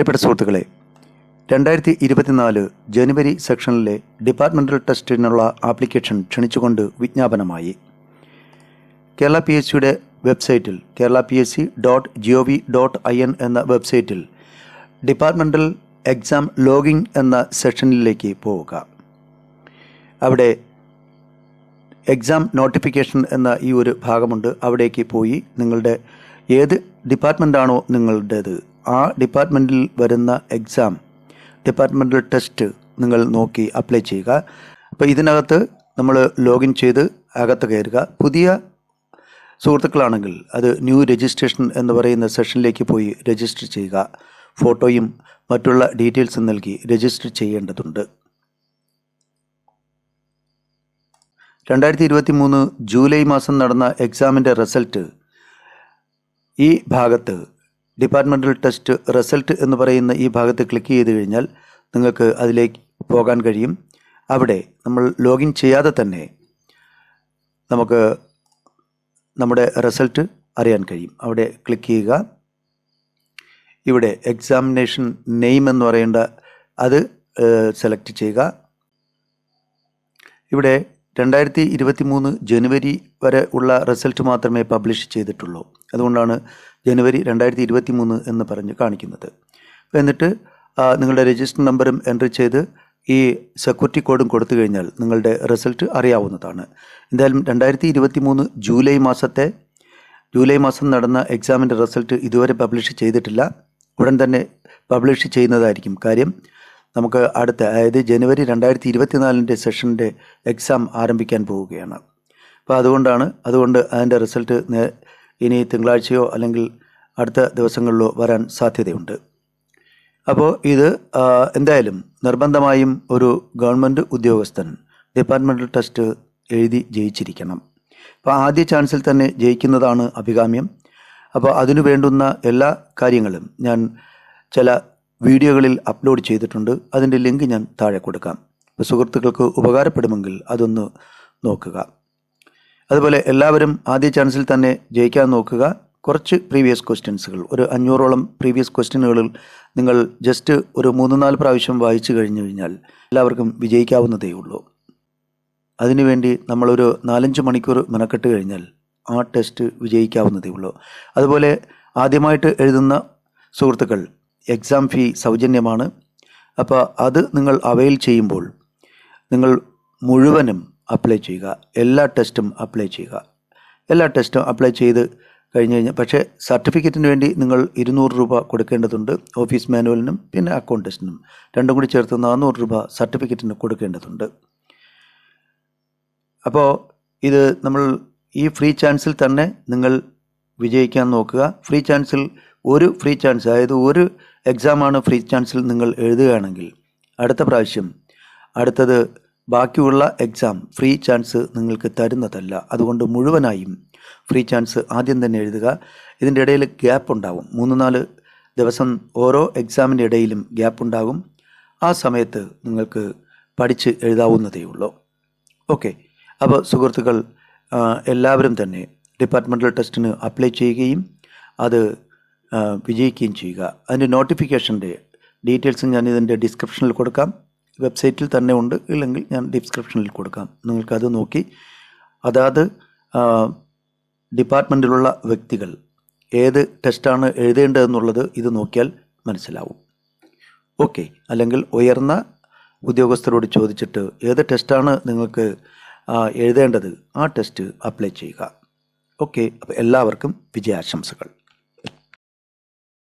പ്രിയപ്പെട്ട സുഹൃത്തുക്കളെ രണ്ടായിരത്തി ഇരുപത്തിനാല് ജനുവരി സെക്ഷനിലെ ഡിപ്പാർട്ട്മെന്റൽ ടെസ്റ്റിനുള്ള ആപ്ലിക്കേഷൻ ക്ഷണിച്ചുകൊണ്ട് വിജ്ഞാപനമായി. കേരള പി എസ് സിയുടെ വെബ്സൈറ്റിൽ Kerala P S C dot G O V dot I N എന്ന വെബ്സൈറ്റിൽ ഡിപ്പാർട്ട്മെന്റൽ എക്സാം ലോഗിംഗ് എന്ന സെക്ഷനിലേക്ക് പോവുക. അവിടെ എക്സാം നോട്ടിഫിക്കേഷൻ എന്ന ഈ ഒരു ഭാഗമുണ്ട്. അവിടേക്ക് പോയി നിങ്ങളുടെ ഏത് ഡിപ്പാർട്ട്മെന്റാണോ നിങ്ങളുടേത്. ആ ഡിപ്പാർട്ട്മെന്റിൽ വരുന്ന എക്സാം ഡിപ്പാർട്ട്മെന്റൽ ടെസ്റ്റ് നിങ്ങൾ നോക്കി അപ്ലൈ ചെയ്യുക. അപ്പോൾ ഇതിനകത്ത് നമ്മൾ ലോഗിൻ ചെയ്ത് അകത്ത് കയറുക. പുതിയ സുഹൃത്തുക്കളാണെങ്കിൽ അത് ന്യൂ രജിസ്ട്രേഷൻ എന്ന് പറയുന്ന സെഷനിലേക്ക് പോയി രജിസ്റ്റർ ചെയ്യുക. ഫോട്ടോയും മറ്റുള്ള ഡീറ്റെയിൽസും നൽകി രജിസ്റ്റർ ചെയ്യേണ്ടതുണ്ട്. രണ്ടായിരത്തി ഇരുപത്തി മൂന്ന് ജൂലൈ മാസം നടന്ന എക്സാമിന്റെ റിസൾട്ട് ഈ ഭാഗത്ത് ഡിപ്പാർട്ട്മെന്റൽ ടെസ്റ്റ് റിസൾട്ട് എന്ന് പറയുന്ന ഈ ഭാഗത്ത് ക്ലിക്ക് ചെയ്ത് കഴിഞ്ഞാൽ നിങ്ങൾക്ക് അതിലേക്ക് പോകാൻ കഴിയും. അവിടെ നമ്മൾ ലോഗിൻ ചെയ്യാതെ തന്നെ നമുക്ക് നമ്മുടെ റിസൾട്ട് അറിയാൻ കഴിയും. അവിടെ ക്ലിക്ക് ചെയ്യുക. ഇവിടെ എക്സാമിനേഷൻ നെയിം എന്ന് പറയേണ്ട അത് സെലക്ട് ചെയ്യുക. ഇവിടെ രണ്ടായിരത്തി ഇരുപത്തി മൂന്ന് ജനുവരി വരെ ഉള്ള റിസൾട്ട് മാത്രമേ പബ്ലിഷ് ചെയ്തിട്ടുള്ളൂ. അതുകൊണ്ടാണ് ജനുവരി രണ്ടായിരത്തി ഇരുപത്തി മൂന്ന് എന്ന് പറഞ്ഞ് കാണിക്കുന്നത്. എന്നിട്ട് നിങ്ങളുടെ രജിസ്റ്റർ നമ്പറും എൻട്രി ചെയ്ത് ഈ സെക്യൂരിറ്റി കോഡും കൊടുത്തു കഴിഞ്ഞാൽ നിങ്ങളുടെ റിസൾട്ട് അറിയാവുന്നതാണ്. എന്തായാലും രണ്ടായിരത്തി ഇരുപത്തി മൂന്ന് ജൂലൈ മാസത്തെ ജൂലൈ മാസം നടന്ന എക്സാമിന്റെ റിസൾട്ട് ഇതുവരെ പബ്ലിഷ് ചെയ്തിട്ടില്ല. ഉടൻ തന്നെ പബ്ലിഷ് ചെയ്യുന്നതായിരിക്കും കാര്യം. നമുക്ക് അടുത്ത അതായത് ജനുവരി രണ്ടായിരത്തി ഇരുപത്തിനാലിന്റെ സെഷന്റെ എക്സാം ആരംഭിക്കാൻ പോവുകയാണ്. അപ്പോൾ അതുകൊണ്ടാണ് അതുകൊണ്ട് അതിന്റെ റിസൾട്ട് ഇനി തിങ്കളാഴ്ചയോ അല്ലെങ്കിൽ അടുത്ത ദിവസങ്ങളിലോ വരാൻ സാധ്യതയുണ്ട്. അപ്പോൾ ഇത് എന്തായാലും നിർബന്ധമായും ഒരു ഗവൺമെന്റ് ഉദ്യോഗസ്ഥൻ ഡിപ്പാർട്ട്മെന്റൽ ടെസ്റ്റ് എഴുതി ജയിച്ചിരിക്കണം. അപ്പോൾ ആദ്യ ചാൻസിൽ തന്നെ ജയിക്കുന്നതാണ് അഭികാമ്യം. അപ്പോൾ അതിനു വേണ്ടുന്ന എല്ലാ കാര്യങ്ങളും ഞാൻ ചില വീഡിയോകളിൽ അപ്ലോഡ് ചെയ്തിട്ടുണ്ട്. അതിന്റെ ലിങ്ക് ഞാൻ താഴെ കൊടുക്കാം. സുഹൃത്തുക്കൾക്ക് ഉപകാരപ്പെടുമെങ്കിൽ അതൊന്ന് നോക്കുക. അതുപോലെ എല്ലാവരും ആദ്യ ചാൻസിൽ തന്നെ ജയിക്കാൻ നോക്കുക. കുറച്ച് പ്രീവിയസ് ക്വസ്റ്റ്യൻസുകൾ ഒരു അഞ്ഞൂറോളം പ്രീവിയസ് ക്വസ്റ്റ്യനുകളിൽ നിങ്ങൾ ജസ്റ്റ് ഒരു മൂന്ന് നാല് പ്രാവശ്യം വായിച്ചു കഴിഞ്ഞു കഴിഞ്ഞാൽ എല്ലാവർക്കും വിജയിക്കാവുന്നതേ ഉള്ളൂ അതിനുവേണ്ടി നമ്മളൊരു നാലഞ്ച് മണിക്കൂർ മെനക്കെട്ട് കഴിഞ്ഞാൽ ആ ടെസ്റ്റ് വിജയിക്കാവുന്നതേ ഉള്ളൂ അതുപോലെ ആദ്യമായിട്ട് എഴുതുന്ന സുഹൃത്തുക്കൾ എക്സാം ഫീ സൗജന്യമാണ്. അപ്പോൾ അത് നിങ്ങൾ അവയിൽ ചെയ്യുമ്പോൾ നിങ്ങൾ മുഴുവനും അപ്ലൈ ചെയ്യുക. എല്ലാ ടെസ്റ്റും അപ്ലൈ ചെയ്യുക. എല്ലാ ടെസ്റ്റും അപ്ലൈ ചെയ്ത് കഴിഞ്ഞ് കഴിഞ്ഞാൽ പക്ഷേ സർട്ടിഫിക്കറ്റിന് വേണ്ടി നിങ്ങൾ ഇരുന്നൂറ് രൂപ കൊടുക്കേണ്ടതുണ്ട് ഓഫീസ് മാനുവലിനും പിന്നെ അക്കൗണ്ട് ടെസ്റ്റിനും രണ്ടും കൂടി ചേർത്ത് നാനൂറ് രൂപ സർട്ടിഫിക്കറ്റിന് കൊടുക്കേണ്ടതുണ്ട്. അപ്പോൾ ഇത് നമ്മൾ ഈ ഫ്രീ ചാൻസിൽ തന്നെ നിങ്ങൾ വിജയിക്കാൻ നോക്കുക. ഫ്രീ ചാൻസിൽ ഒരു ഫ്രീ ചാൻസ് അതായത് ഒരു എക്സാമാണ് ഫ്രീ ചാൻസിൽ നിങ്ങൾ എഴുതുകയാണെങ്കിൽ. അടുത്ത പ്രാവശ്യം അടുത്തത് ബാക്കിയുള്ള എക്സാം ഫ്രീ ചാൻസ് നിങ്ങൾക്ക് തരുന്നതല്ല. അതുകൊണ്ട് മുഴുവനായും ഫ്രീ ചാൻസ് ആദ്യം തന്നെ എഴുതുക. ഇതിന്റെ ഇടയിൽ ഗ്യാപ്പ് ഉണ്ടാവും. മൂന്ന് നാല് ദിവസം ഓരോ എക്സാമിന്റെ ഇടയിലും ഗ്യാപ്പ് ഉണ്ടാകും. ആ സമയത്ത് നിങ്ങൾക്ക് പഠിച്ച് എഴുതാവുന്നതേ ഉള്ളൂ. ഓക്കെ അപ്പോൾ സുഹൃത്തുക്കൾ എല്ലാവരും തന്നെ ഡിപ്പാർട്ട്മെന്റൽ ടെസ്റ്റിന് അപ്ലൈ ചെയ്യുകയും അത് വിജയിക്കുകയും ചെയ്യുക. അതിന്റെ നോട്ടിഫിക്കേഷന്റെ ഡീറ്റെയിൽസ് ഞാൻ ഇതിന്റെ ഡിസ്ക്രിപ്ഷനിൽ കൊടുക്കാം. വെബ്സൈറ്റിൽ തന്നെ ഉണ്ട്. ഇല്ലെങ്കിൽ ഞാൻ ഡിസ്ക്രിപ്ഷനിൽ കൊടുക്കാം. നിങ്ങൾക്കത് നോക്കി. അതാത് ഡിപ്പാർട്ട്മെന്റിലുള്ള വ്യക്തികൾ ഏത് ടെസ്റ്റാണ് എഴുതേണ്ടതെന്നുള്ളത് ഇത് നോക്കിയാൽ മനസ്സിലാവും. ഓക്കെ അല്ലെങ്കിൽ ഉയർന്ന ഉദ്യോഗസ്ഥരോട് ചോദിച്ചിട്ട് ഏത് ടെസ്റ്റാണ് നിങ്ങൾക്ക് എഴുതേണ്ടത്? ആ ടെസ്റ്റ് അപ്ലൈ ചെയ്യുക. ഓക്കെ അപ്പോൾ എല്ലാവർക്കും വിജയാശംസകൾ.